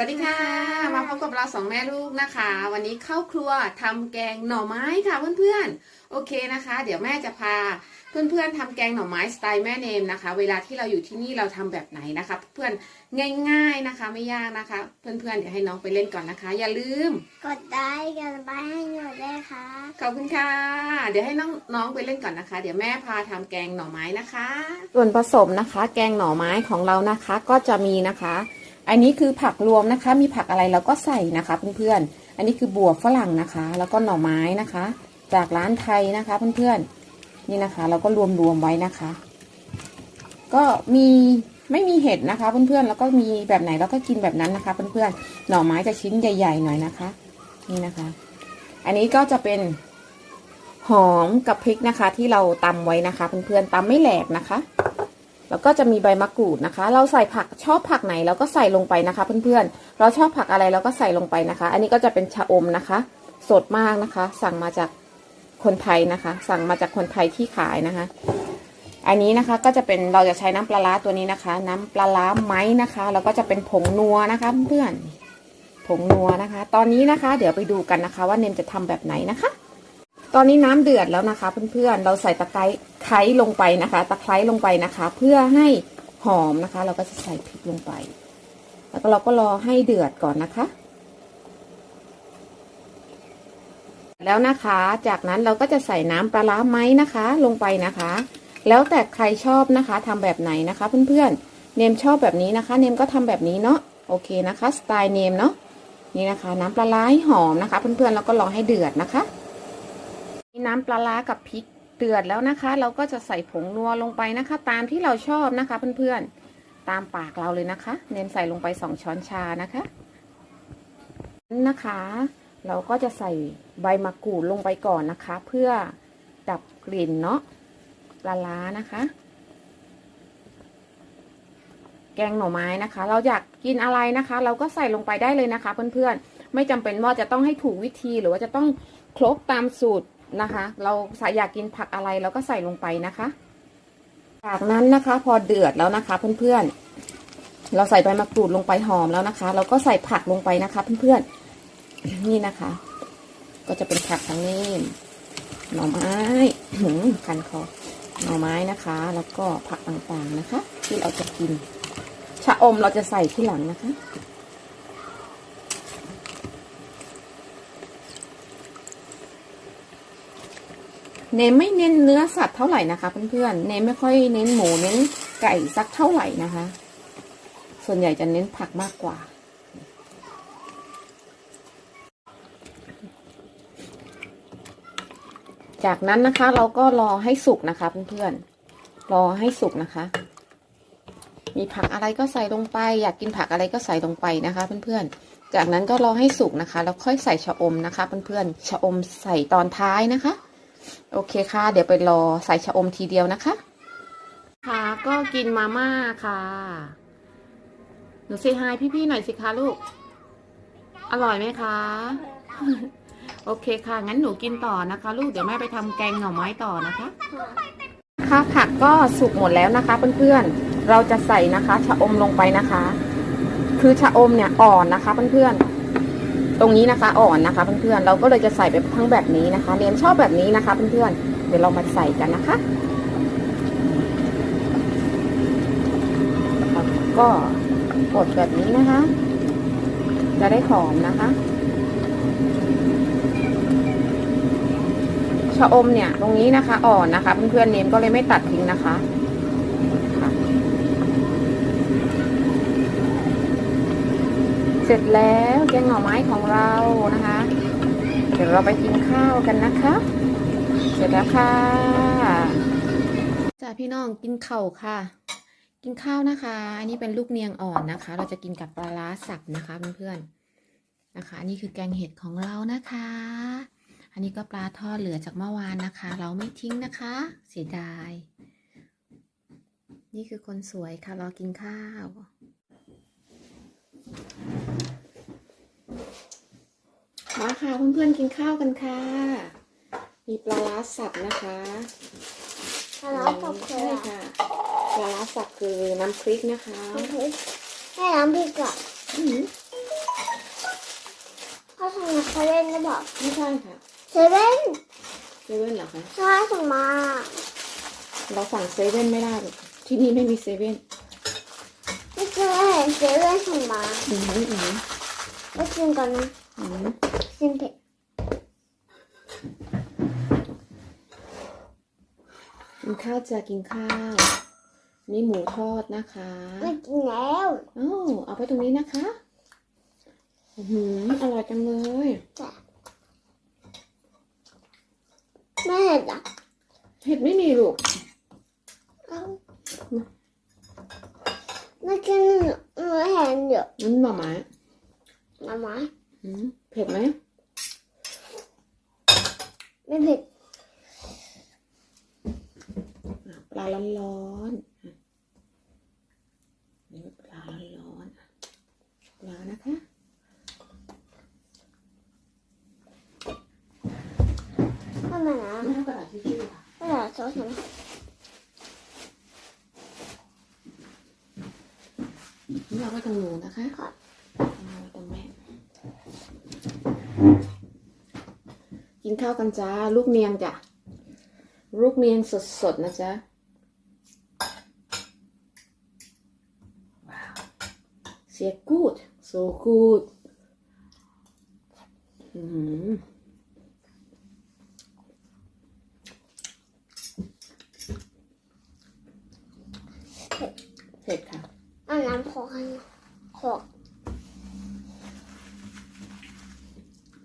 สวัสดีค่ะ มาพบกับเราสองแม่ลูกนะคะ วันนี้เข้าครัวทำแกงหน่อไม้ค่ะเพื่อนๆ โอเคนะคะ เดี๋ยวแม่จะพาเพื่อนๆทำแกงหน่อไม้สไตล์แม่เนมนะคะ เวลาที่เราอยู่ที่นี่เราทำแบบไหนนะคะ เพื่อนง่าย ๆนะคะไม่ยากนะคะ เพื่อนๆเดี๋ยวให้น้องไปเล่นก่อนนะคะ อย่าลืม กดได้กันไปให้หนูด้วยค่ะขอบคุณค่ะ เดี๋ยวให้น้องน้องไปเล่นก่อนนะคะ เดี๋ยวแม่พาทำแกงหน่อไม้นะคะ ส่วนผสมนะคะ แกงหน่อไม้ของเรานะคะก็จะมีนะคะ อันนี้คือผักรวมนะคะ มีผักอะไรเราก็ใส่นะคะเพื่อนๆ อันนี้คือบวบฝรั่งนะคะ แล้วก็หน่อไม้นะคะ จากร้านไทยนะคะเพื่อนๆ นี่นะคะ เราก็รวมๆไว้นะคะ ก็มีไม่มีเห็ดนะคะ เพื่อนๆ แล้วก็มีแบบไหนเราก็กินแบบนั้นนะคะเพื่อนๆ หน่อไม้จะชิ้นใหญ่ ๆ หน่อยนะคะ นี่นะคะ อันนี้ก็จะเป็นหอมกับพริกนะคะ ที่เราตำไว้นะคะเพื่อนๆตำไม่แหลกนะคะ แล้วก็จะมีใบมะกรูดนะคะ เราใส่ผักชอบผักไหนเราก็ใส่ลงไปนะคะ เพื่อนๆ เราชอบผักอะไรเราก็ใส่ลงไปนะคะ อันนี้ก็จะเป็นชะอมนะคะ สดมากนะคะ สั่งมาจากคนไทยนะคะ สั่งมาจากคนไทยที่ขายนะคะ อันนี้นะคะก็จะเป็นเราจะใช้น้ำปลาร้าตัวนี้นะคะ น้ำปลาร้าไม้นะคะ แล้วก็จะเป็นผงนัวนะคะเพื่อนผงนัวนะคะ ตอนนี้นะคะ เดี๋ยวไปดูกันนะคะ ว่าเนมจะทำแบบไหนนะคะ ตอนนี้น้ำเดือดแล้วนะคะ เพื่อนๆ เราใส่ตะไคร้ไคร้ลงไปนะคะ ตะไคร้ลงไปนะคะ เพื่อให้หอมนะคะ เราก็จะใส่พริกลงไป แล้วก็เราก็รอให้เดือดก่อนนะคะ แล้วนะคะ จากนั้นเราก็จะใส่น้ำปลาร้าไหมนะคะ ลงไปนะคะ แล้วแต่ใครชอบนะคะทำแบบไหนนะคะ เพื่อนๆ เนมชอบแบบนี้นะคะ เนมก็ทำแบบนี้เนาะ โอเคนะคะ สไตล์เนมเนาะ นี่นะคะ น้ำปลาร้าให้หอมนะคะ เพื่อนๆ แล้วก็รอให้เดือดนะคะ น้ำปลาร้ากับพริกเดือดแล้วนะคะ เราก็จะใส่ผงนัวลงไปนะคะ ตามที่เราชอบนะคะเพื่อนๆ ตามปากเราเลยนะคะ เน้นใส่ลงไปสองช้อนชานะคะนะคะ เราก็จะใส่ใบมะกรูดลงไปก่อนนะคะ เพื่อดับกลิ่นเนาะปลาร้านะคะ แกงหน่อไม้นะคะ เราอยากกินอะไรนะคะ เราก็ใส่ลงไปได้เลยนะคะ เพื่อนๆ ไม่จำเป็นว่าจะต้องให้ถูกวิธีหรือว่าจะต้องครกตามสูตร นะคะ เราอยากกินผักอะไรเราก็ใส่ลงไปนะคะ จากนั้นนะคะ พอเดือดแล้วนะคะ เพื่อนๆ เราใส่ใบมะกรูดลงไปหอมแล้วนะคะ เราก็ใส่ผักลงไปนะคะ เพื่อนๆ นี่นะคะ ก็จะเป็นผักทั้งนี้หน่อไม้คันคอหน่อไม้นะคะ แล้วก็ผักต่างๆนะคะ ที่เราจะกิน ชะอมเราจะใส่ที่หลังนะคะ เนมไม่เน้นเนื้อสัตว์เท่าไหร่นะคะเพื่อนๆ เนมไม่ค่อยเน้นหมูเน้นไก่สักเท่าไหร่นะคะ ส่วนใหญ่จะเน้นผักมากกว่า จากนั้นนะคะ เราก็รอให้สุกนะคะเพื่อนๆ รอให้สุกนะคะ มีผักอะไรก็ใส่ลงไป อยากกินผักอะไรก็ใส่ลงไปนะคะเพื่อนๆ จากนั้นก็รอให้สุกนะคะ แล้วค่อยใส่ชะอมนะคะเพื่อนๆ ชะอมใส่ตอนท้ายนะคะ โอเคค่ะ เดี๋ยวไปรอใส่ชะอมทีเดียวนะคะ ค่ะก็กินมาม่าค่ะหนูเซฮายพี่ๆหน่อยสิคะลูก อร่อยไหมคะ โอเคค่ะ งั้นหนูกินต่อนะคะ ลูกเดี๋ยวแม่ไปทำแกงหน่อไม้ต่อนะคะ ค่ะผักก็สุกหมดแล้วนะคะ เพื่อนๆ เราจะใส่นะคะ ชะอมลงไปนะคะ คือชะอมเนี่ยอ่อนนะคะ เพื่อนๆ ตรงนี้นะคะอ่อนนะคะเพื่อนๆเราก็เลยจะใส่ไปทั้งแบบนี้นะคะ เนียมชอบแบบนี้นะคะเพื่อนๆเดี๋ยวเรามาใส่กันนะคะ ก็กดแบบนี้นะคะ จะได้หอมนะคะชะอมเนี่ยตรงนี้นะคะอ่อนนะคะเพื่อนๆเนมก็เลยไม่ตัดทิ้งนะคะ เสร็จแล้วแกงหน่อไม้ของเรานะคะ เดี๋ยวเราไปกินข้าวกันนะคะ เสร็จแล้วค่ะจ้าพี่น้องกินข้าวค่ะ กินข้าวนะคะ อันนี้เป็นลูกเนียงอ่อนนะคะ เราจะกินกับปลาร้าสับนะคะเพื่อนๆนะคะอันนี้คือแกงเห็ดของเรานะคะ อันนี้ก็ปลาทอดเหลือจากเมื่อวานนะคะ เราไม่ทิ้งนะคะ เสียดาย นี่คือคนสวยค่ะรอกินข้าว มาค่ะเพื่อนๆกินข้าวกันค่ะ มีปลาร้าสับนะคะทะเลาะกับเธใช่อค่ะปลาร้าสับคือน้ำพริกนะคะให้น้ำพริกอะอืมพ่อส่งมาเซเว่นได้บอกไม่ใช่ค่ะเซเว่นเซเว่นเหรอคะใช่ส่งมา เราสั่งเซเว่นไม่ได้หรอกที่นี่ไม่มีเซเว่นไม่เคยเห็นเซเว่นส่งมาอืมอืมไปกินก่อนนะอืม กินเผ็ดกินข้าวจะกินข้าว นี่หมูทอดนะคะไม่กินแล้วอ้าวเอาไปตรงนี้นะคะอือหืออร่อยจังเลยไม่เห็นอะเห็ดไม่มีลูกเอ้าไม่กินไม่เห็นเดี๋ยวนั่นหน่อไม้มามาอืมเผ็ดไหม ไม่เผ็ดอะปลาร้อนๆอะนี่ปลาร้อนๆอะปลานะคะทำไมนะไม่ต้องกระดาษทิชชู่ค่ะไม่เหรอซอสนะนี่เอาไว้ตรงหนูนะคะ ครับ เอาไว้ตรงแม่ กินข้าวกันจ้า ลูกเนียงจ้ะ ลูกเนียงสดๆนะจ๊ะว้าว sehr gut so gut อืมเผ็ดค่ะอาน้ำโคกให้หน่อยโคก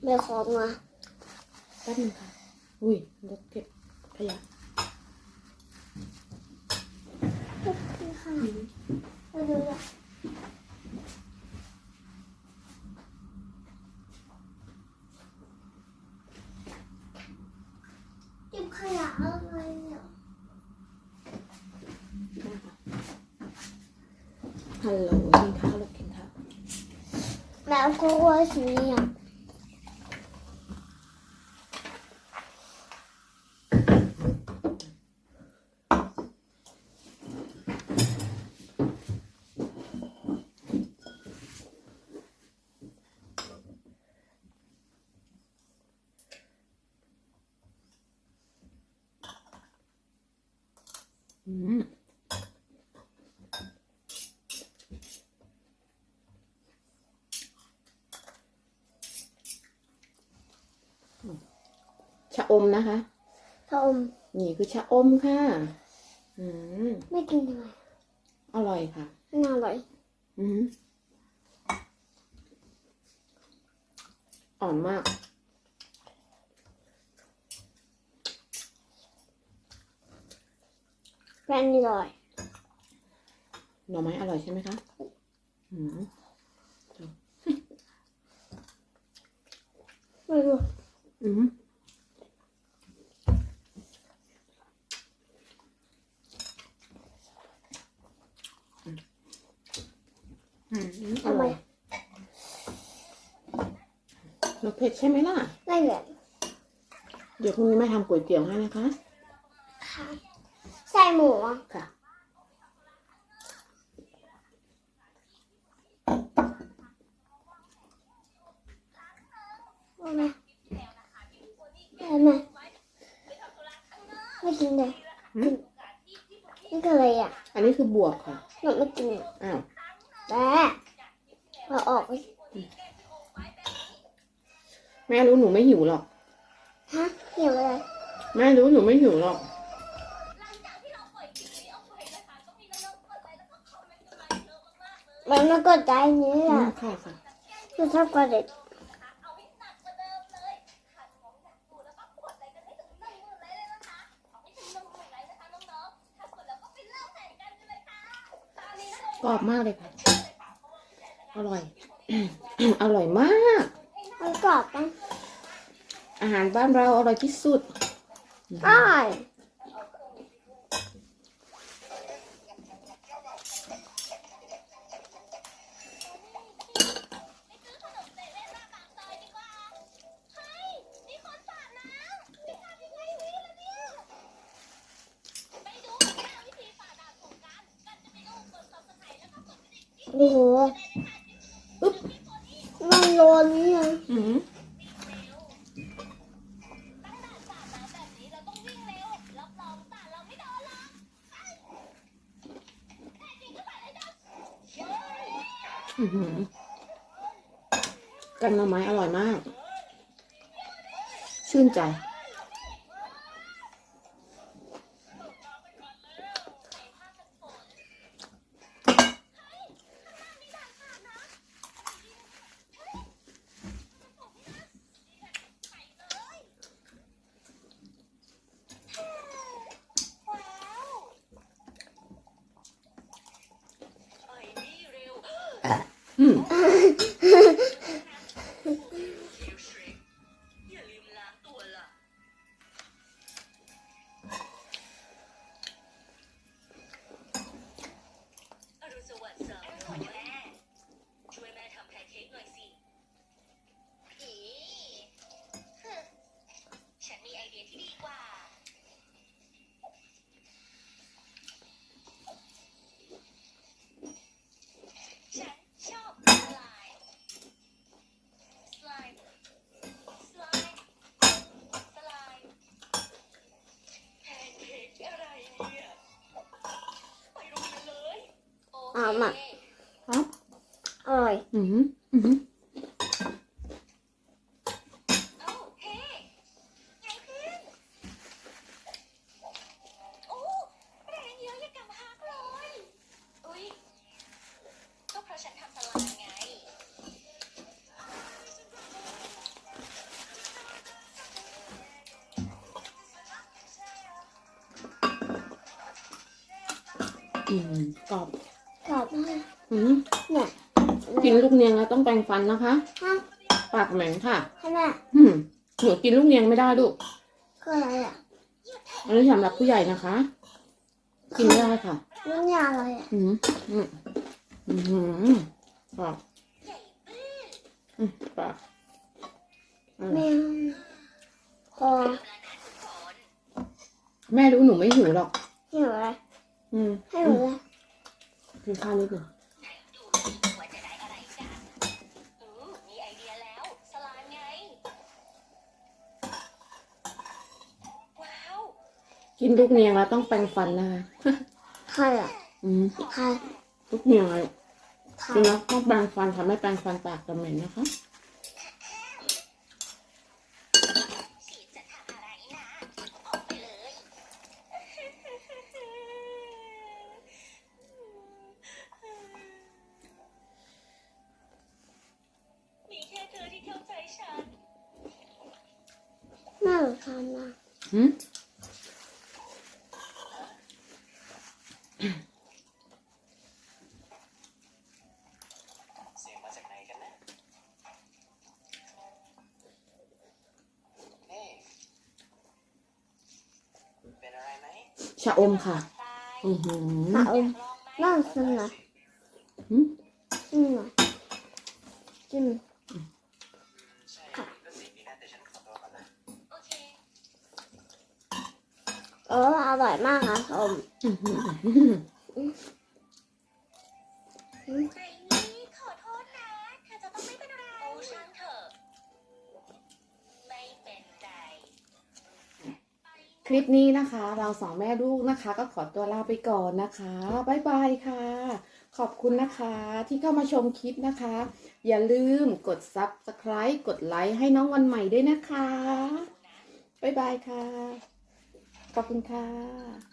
เบคอมา แป๊บนึงค่ะ อุ้ยรถเก็บขยะนี่ค่ะมาดูอะเก็บขยะอะไรเนี่ยฮัลโหลกินข้าวลูกกินข้าวแล้วก็ว่าสีเหลี่ยม อืม ชะอมนะคะ ชะอม นี่คือชะอมค่ะ อืม ไม่กินทำไมอร่อยค่ะไม่อร่อย อืมอ่อนมากแฟนนี่อร่อย หน่อไม้อร่อยใช่ไหมคะ อืมไม่รู้อืมอืมอ ทำไม ร่อยรสเผ็ดใช่ไหมล่ะ ไม่เหลือเดี๋ยวพรุ่งนี้แม่ทำก๋วยเตี๋ยวให้นะคะ ค่ะ ใส่หมูอะค่ะเอาไหมเอาไหมไม่กินเลยหืม นี่คืออะไรอะอันนี้คือบวกค่ะ หนูไม่กินอะอ้าว หนูไม่หิวหรอก ฮะเหี่ยวอะไรแม่รู้หนูไม่หิวหรอก มันไม่กดใจนี้อือะมค่ะค่ะคือชอบกดเด็ก嗯กรอบมากเลยค่ะ อร่อย อร่อยมาก มันกรอบกัน อาหารบ้านเราอร่อยที่สุดอร่อยโอ้โหปึ๊บมันโลนี้นะ อืมอื้อหือแกันหน่อไม้อร่อยมาก ชื่นใจ อื ฉันทำสลามไงอืมกรอบกรอบมากอืมเนี่ย กินลูกเนียงแล้วต้องแปรงฟันนะคะ ฮะปากเหม็นค่ะขนาดอืมหนูกินลูกเนียงไม่ได้ลูกก็อะไรอะอันนี้สำหรับผู้ใหญ่นะคะ กินไม่ได้ค่ะน้ำยาอะไรอะอืมอืมอืมปากใหญ่บื้ออืมปากอืมแมวพอกำลังขัดฝนแม่รู้หนูไม่หิวหรอกหิวอะไรอืมให้หนูเลยกินข้าวนิดหนึ่ง ไหนดูสิว่าจะได้อะไรกันอืมมีไอเดียแล้ว สลามไง ว้าว กินลูกเนียงแล้วต้องแปรงฟันนะคะใครอะอืมใครลูกเนียงอะไรใครกินแล้วต้องแปรงฟันทำให้แปรงฟันปากจะเหม็นนะคะฉีดจะทำอะไรนะออกไปเลยมีแค่เธอที่เข้าใจฉันแม่หนูทำนะหืม เสียงมาจากไหนกันนะนี่เป็นอะไรไหม ชะอมค่ะ อือหือปะอมนั่งกินเหรอหืมกินเหรอกินใช่ก็สิ่งนี้นะแต่ฉันขอตัวก่อนนะโอเคเอออร่อยมากค่ะอมอื้อ คลิปนี้นะคะ เราสองแม่ลูกนะคะ ก็ขอตัวลาไปก่อนนะคะบ๊ายบายค่ะ ขอบคุณนะคะที่เข้ามาชมคลิปนะคะ อย่าลืมกด subscribe กดไลค์ให้น้องวันใหม่ด้วยนะคะบ๊ายบายค่ะ ขอบคุณค่ะ